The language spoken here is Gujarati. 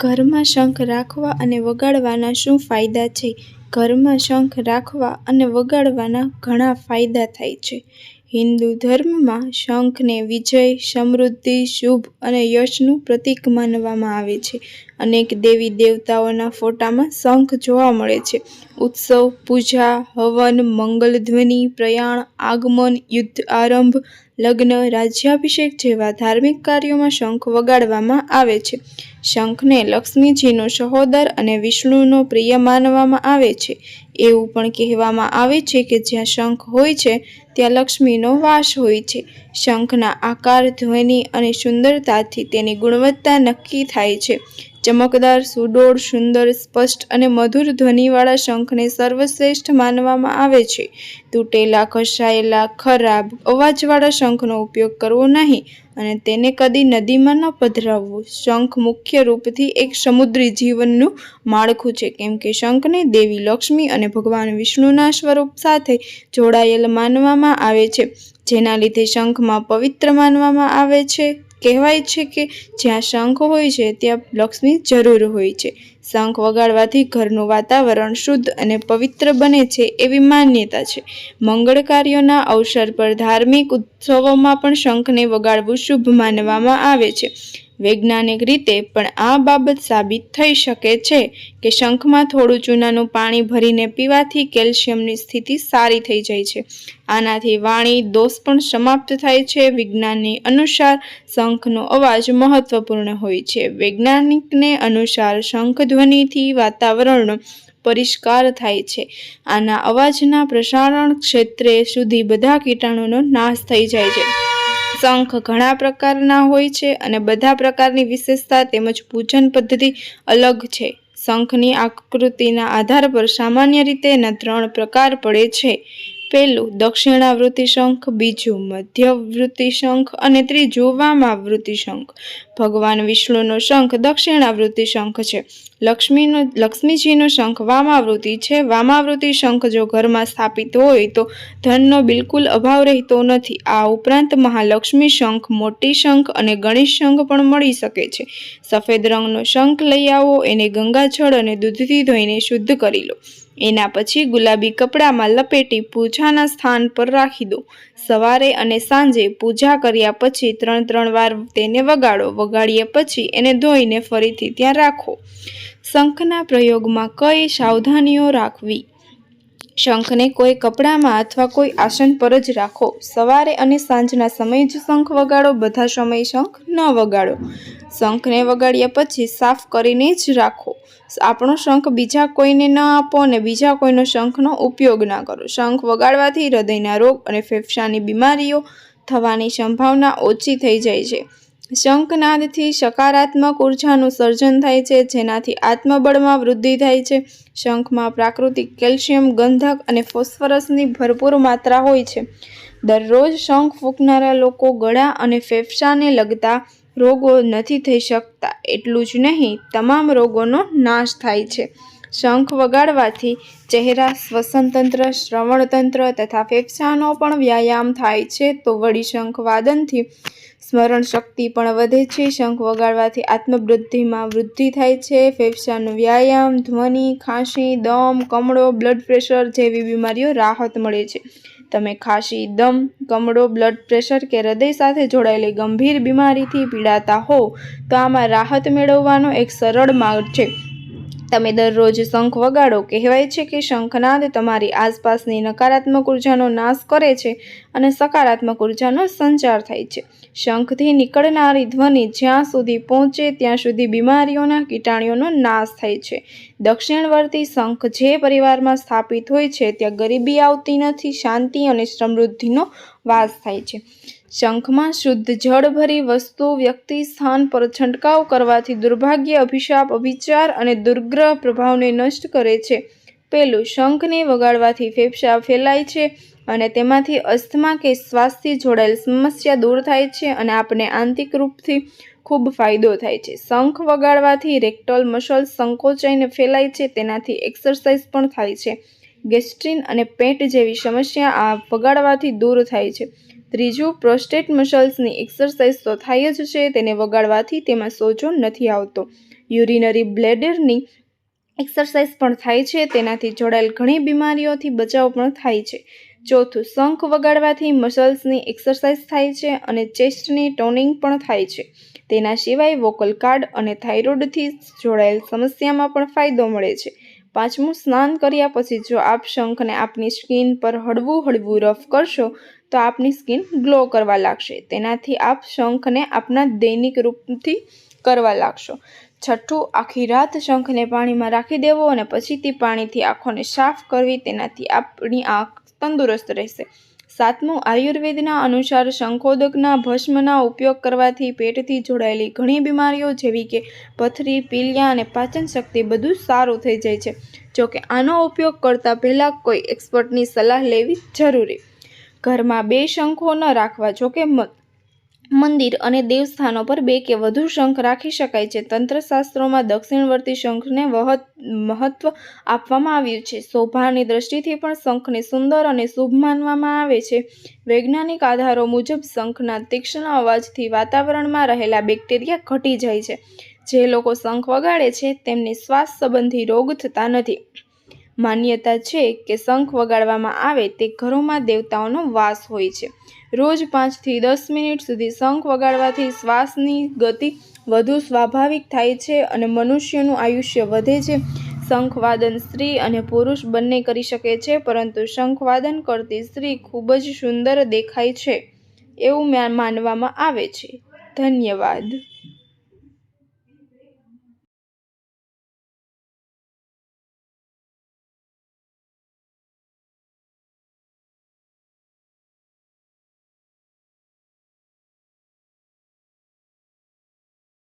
ઘરમાં શંખ રાખવા અને વગાડવાના શું ફાયદા છે? ઘરમાં શંખ રાખવા અને વગાડવાના ઘણા ફાયદા થાય છે. હિન્દુ ધર્મમાં શંખને વિજય, સમૃદ્ધિ, શુભ અને યશનું પ્રતીક માનવામાં આવે છે. અનેક દેવી દેવતાઓના ફોટામાં શંખ જોવા મળે છે. ઉત્સવ, પૂજા, હવન મંગલ ધ્વનિ પ્રયાણ, આગમન, યુદ્ધ આરંભ લગ્ન, રાજ્યાભિષેક જેવા ધાર્મિક કાર્યોમાં શંખ વગાડવામાં આવે છે. શંખને લક્ષ્મીજીનો સહોદર અને વિષ્ણુનો પ્રિય માનવામાં આવે છે. એવું પણ કહેવામાં આવે છે કે જ્યાં શંખ હોય છે ત્યાં લક્ષ્મીનો વાસ હોય છે. શંખના આકાર, ધ્વનિ અને સુંદરતાથી તેની ગુણવત્તા નક્કી થાય છે. ચમકદાર, સુડોળ, સુંદર, સ્પષ્ટ અને મધુર ધ્વનિવાળા શંખને સર્વશ્રેષ્ઠ માનવામાં આવે છે. તૂટેલા ઘસાયેલા ખરાબ અવાજવાળા શંખનો ઉપયોગ કરવો નહીં અને તેને કદી નદીમાં ન પધરાવવું. શંખ મુખ્ય રૂપથી એક સમુદ્રી જીવનનું માળખું છે, કેમ કે શંખને દેવી લક્ષ્મી અને ભગવાન વિષ્ણુના સ્વરૂપ સાથે જોડાયેલ માનવામાં આવે છે, જેના લીધે શંખમાં પવિત્ર માનવામાં આવે છે. કહેવાય છે કે જ્યાં શંખ હોય છે, ત્યાં લક્ષ્મી જરૂર હોય છે. શંખ વગાડવાથી ઘરનું વાતાવરણ શુદ્ધ અને પવિત્ર બને છે એવી માન્યતા છે. મંગળ કાર્યોના અવસર પર ધાર્મિક ઉત્સવોમાં પણ શંખને વગાડવું શુભ માનવામાં આવે છે. વૈજ્ઞાનિક રીતે પણ આ બાબત સાબિત થઈ શકે છે કે શંખમાં થોડું ચૂનાનું પાણી ભરીને પીવાથી કેલ્શિયમની સ્થિતિ સારી થઈ જાય છે. આનાથી વાણી, દોષ પણ સમાપ્ત થાય છે. વિજ્ઞાનની અનુસાર શંખનો અવાજ મહત્વપૂર્ણ હોય છે. વૈજ્ઞાનિકને અનુસાર શંખ ધ્વનિથી વાતાવરણનો પરિષ્કાર થાય છે. આના અવાજના પ્રસારણ ક્ષેત્રે સુધી બધા કીટાણુનો નાશ થઈ જાય છે. શંખ ઘણા પ્રકારના હોય છે અને બધા પ્રકારની વિશેષતા તેમજ પૂજન પદ્ધતિ અલગ છે. શંખની આકૃતિના આધાર પર સામાન્ય રીતે એના ત્રણ પ્રકાર પડે છે. પહેલું દક્ષિણાવૃત્તિ શંખ, બીજું મધ્યવૃત્તિ શંખ અને ત્રીજું વામાવૃત્તિ શંખ. ભગવાન વિષ્ણુનો શંખ દક્ષિણાવૃત્તિ શંખ છે. લક્ષ્મીનો, લક્ષ્મીજીનો શંખ વામાવૃત્તિ છે. વામાવૃત્તિ શંખ જો ઘરમાં સ્થાપિત હોય તો ધનનો બિલકુલ અભાવ રહેતો નથી. આ ઉપરાંત મહાલક્ષ્મી શંખ, મોટી શંખ અને ગણેશ શંખ પણ મળી શકે છે. સફેદ રંગનો શંખ લઈ આવો, એને ગંગાજળ અને દૂધથી ધોઈને શુદ્ધ કરી લો. એના પછી ગુલાબી કપડામાં લપેટી પૂજાના સ્થાન પર રાખી દો. સવારે અને સાંજે પૂજા કર્યા પછી ત્રણ ત્રણ વાર તેને વગાડો. વગાડ્યા પછી એને ધોઈને ફરીથી ત્યાં રાખો. શંખના પ્રયોગમાં કઈ સાવધાનીઓ રાખવી? શંખને કોઈ કપડામાં અથવા કોઈ આસન પર જ રાખો. સવારે અને સાંજના સમય જ શંખ વગાડો. બધા સમય શંખ ન વગાડો. શંખને વગાડ્યા પછી સાફ કરીને જ રાખો. આપણો શંખ બીજા કોઈને ન આપો અને બીજા કોઈનો શંખનો ઉપયોગ ના કરો. શંખ વગાડવાથી હૃદયના રોગ અને ફેફસાની બીમારીઓ થવાની સંભાવના ઓછી થઈ જાય છે. શંખનાદથી સકારાત્મક ઉર્જાનું સર્જન થાય છે, જેનાથી આત્મબળમાં વૃદ્ધિ થાય છે. શંખમાં પ્રાકૃતિક કેલ્શિયમ, ગંધક અને ફોસ્ફરસની ભરપૂર માત્રા હોય છે. દરરોજ શંખ ફૂંકનારા લોકો ગળા અને ફેફસાને લગતા રોગો નથી થઈ શકતા. એટલું જ નહીં, તમામ રોગોનો નાશ થાય છે. શંખ વગાડવાથી ચહેરા શ્વસનતંત્ર, શ્રવણતંત્ર તથા ફેફસાનો પણ વ્યાયામ થાય છે તો વળી શંખ વાદનથી સ્મરણ શક્તિ પણ વધે છે. શંખ વગાડવાથી આત્મવૃદ્ધિમાં વૃદ્ધિ થાય છે. ફેફસાનો વ્યાયામ, ધ્વનિ, ખાંસી, દમ, કમળો, બ્લડ પ્રેશર જેવી બીમારીઓ રાહત મળે છે. તમે ખાંસી, દમ, કમળો બ્લડ પ્રેશર કે હૃદય સાથે જોડાયેલી ગંભીર બીમારીથી પીડાતા હો, તો આમાં રાહત મેળવવાનો એક સરળ માર્ગ છે. તમે દરરોજ શંખ વગાડો, કહેવાય છે કે શંખનાદ તમારી આસપાસની નકારાત્મક ઉર્જાનો નાશ કરે છે અને સકારાત્મક ઉર્જાનો સંચાર થાય છે. શંખથી નીકળનારી ધ્વનિ જ્યાં સુધી પહોંચે ત્યાં સુધી બીમારીઓના કીટાણુઓનો નાશ થાય છે. દક્ષિણવર્તી શંખ જે પરિવારમાં સ્થાપિત હોય છે, ત્યાં ગરીબી આવતી નથી, શાંતિ અને સમૃદ્ધિનો વાસ થાય છે. શંખમાં શુદ્ધ જળભરી વસ્તુ, વ્યક્તિ, સ્થાન પર છંટકાવ કરવાથી દુર્ભાગ્ય, અભિશાપ અભિચાર અને દુર્ગ્રહ પ્રભાવને નષ્ટ કરે છે. પેલું શંખને વગાડવાથી ફેફસા ફેલાય છે અને તેમાંથી અસ્થમા કે શ્વાસથી જોડાયેલ સમસ્યા દૂર થાય છે અને આપણે આંતરિક રૂપથી ખૂબ ફાયદો થાય છે. શંખ વગાડવાથી રેક્ટલ મસલ સંકોચાઈને ફેલાય છે, તેનાથી એક્સરસાઇઝ પણ થાય છે. ગેસ્ટ્રીન અને પેટ જેવી સમસ્યા આ વગાડવાથી દૂર થાય છે. ત્રીજું પ્રોસ્ટેટ મસલ્સની એક્સરસાઇઝ તો થાય જ છે, તેને વગાડવાથી તેમાં સોજો નથી આવતો. યુરિનરી બ્લેડરની એક્સરસાઇઝ પણ થાય છે, તેનાથી જોડાયેલ ઘણી બીમારીઓથી બચાવ પણ થાય છે. ચોથું, શંખ વગાડવાથી મસલ્સની એક્સરસાઇઝ થાય છે અને ચેસ્ટની ટોનિંગ પણ થાય છે. તેના સિવાય વોકલ કાર્ડ અને થાઇરોઇડથી જોડાયેલ સમસ્યામાં પણ ફાયદો મળે છે. પાંચમું, સ્નાન કર્યા પછી જો આપ શંખને આપની સ્કિન પર હળવું હળવું રફ કરશો, તો આપની સ્કિન ગ્લો કરવા લાગશે. તેનાથી આપ શંખને આપના દૈનિક રૂપથી કરવા લાગશો. છઠ્ઠું, આખી રાત શંખને પાણીમાં રાખી દેવો અને પછી તે પાણીથી આંખોને સાફ કરવી. તેનાથી આપણી આંખ તંદુરસ્ત રહેશે. સાતમું, આયુર્વેદના અનુસાર શંખોદકના ભસ્મના ઉપયોગ કરવાથી પેટથી જોડાયેલી ઘણી બીમારીઓ જેવી કે પથરી, પીલિયા અને પાચન શક્તિ બધું સારું થઈ જાય છે. જોકે આનો ઉપયોગ કરતાં પહેલાં કોઈ એક્સપર્ટની સલાહ લેવી જરૂરી. ઘરમાં બે શંખો ન રાખવા, જોકે મંદિર અને દેવસ્થાનો પર બે કે વધુ શંખ રાખી શકાય છે. તંત્રશાસ્ત્રોમાં દક્ષિણવર્તી શંખને મહત્વ આપવામાં આવ્યું છે. શોભાની દ્રષ્ટિથી પણ શંખને સુંદર અને શુભ માનવામાં આવે છે. વૈજ્ઞાનિક આધારો મુજબ શંખના તીક્ષ્ણ અવાજથી વાતાવરણમાં રહેલા બેક્ટેરિયા ઘટી જાય છે. જે લોકો શંખ વગાડે છે, તેમને શ્વાસ સંબંધી રોગ થતા નથી. માન્યતા છે કે શંખ વગાડવામાં આવે તે ઘરોમાં દેવતાઓનો વાસ હોય છે. રોજ પાંચથી દસ મિનિટ સુધી શંખ વગાડવાથી શ્વાસની ગતિ વધુ સ્વાભાવિક થાય છે અને મનુષ્યનું આયુષ્ય વધે છે. શંખવાદન સ્ત્રી અને પુરુષ બંને કરી શકે છે, પરંતુ શંખવાદન કરતી સ્ત્રી ખૂબ જ સુંદર દેખાય છે, એવું માનવામાં આવે છે. ધન્યવાદ.